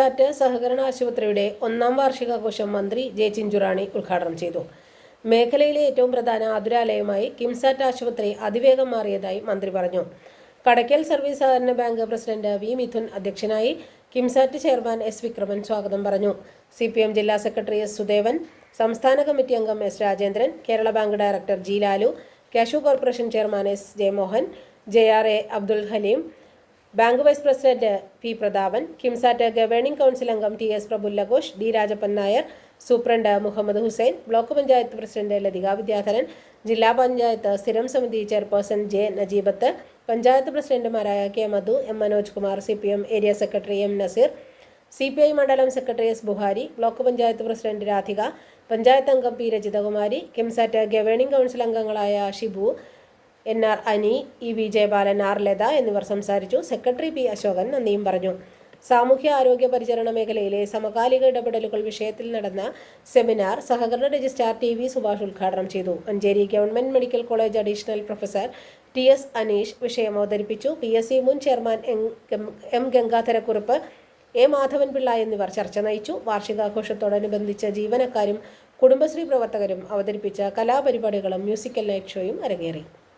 സാറ്റ് സഹകരണ ആശുപത്രിയുടെ ഒന്നാം വാർഷികാഘോഷം മന്ത്രി ജെ ചിഞ്ചുറാണി ഉദ്ഘാടനം ചെയ്തു. മേഖലയിലെ ഏറ്റവും പ്രധാന ആതുരാലയമായി കിംസാറ്റ് ആശുപത്രി അതിവേഗം മാറിയതായി മന്ത്രി പറഞ്ഞു. കടയ്ക്കൽ സർവീസ് സഹകരണ ബാങ്ക് പ്രസിഡന്റ് വി മിഥുൻ അധ്യക്ഷനായി കിംസാറ്റ് ചെയർമാൻ എസ് വിക്രമൻ സ്വാഗതം പറഞ്ഞു. സി പി എം ജില്ലാ സെക്രട്ടറി എസ് സുദേവൻ സംസ്ഥാന കമ്മിറ്റി അംഗം S Rajendran Kerala bank director G Lalu cashew corporation chairman S Jayamohan J R A Abdul Haleem bank vice president P Prathapan KIMSAT governing council അംഗം T S Praphullaghosh D Rajappan Nair superintendent Muhammad Hussain block panchayat president Lathika Vidyadharan ജില്ലാ പഞ്ചായത്ത് സ്ഥിരം സമിതി chairperson J Najeebath panchayat പ്രസിഡന്റുമാരായ K Madhu M Manoj Kumar C area secretary M Naseer C P I മണ്ഡലം secretary S Buhari block panchayat president Radhika panchayat അംഗം P Rajithakumari KIMSAT governing council അംഗങ്ങളായ Shibu N R Ani E V Jayapalan R Latha എന്നിവർ സംസാരിച്ചു. Secretary P Ashokan നന്ദിയും പറഞ്ഞു. സാമൂഹ്യ ആരോഗ്യ പരിചരണ മേഖലയിലെ സമകാലിക ഇടപെടലുകൾ വിഷയത്തിൽ നടന്ന സെമിനാർ സഹകരണ രജിസ്ട്രാർ ടി വി സുഭാഷ് ഉദ്ഘാടനം ചെയ്തു. Manjeri government medical college additional professor T S Aneesh വിഷയം അവതരിപ്പിച്ചു. പി എസ് സി മുൻ chairman M Gangadharakurup A Madhavanpillai എന്നിവർ ചർച്ച നയിച്ചു. വാർഷികാഘോഷത്തോടനുബന്ധിച്ച് ജീവനക്കാരും കുടുംബശ്രീ പ്രവർത്തകരും അവതരിപ്പിച്ച കലാപരിപാടികളും മ്യൂസിക്കൽ നൈറ്റ് ഷോയും അരങ്ങേറി.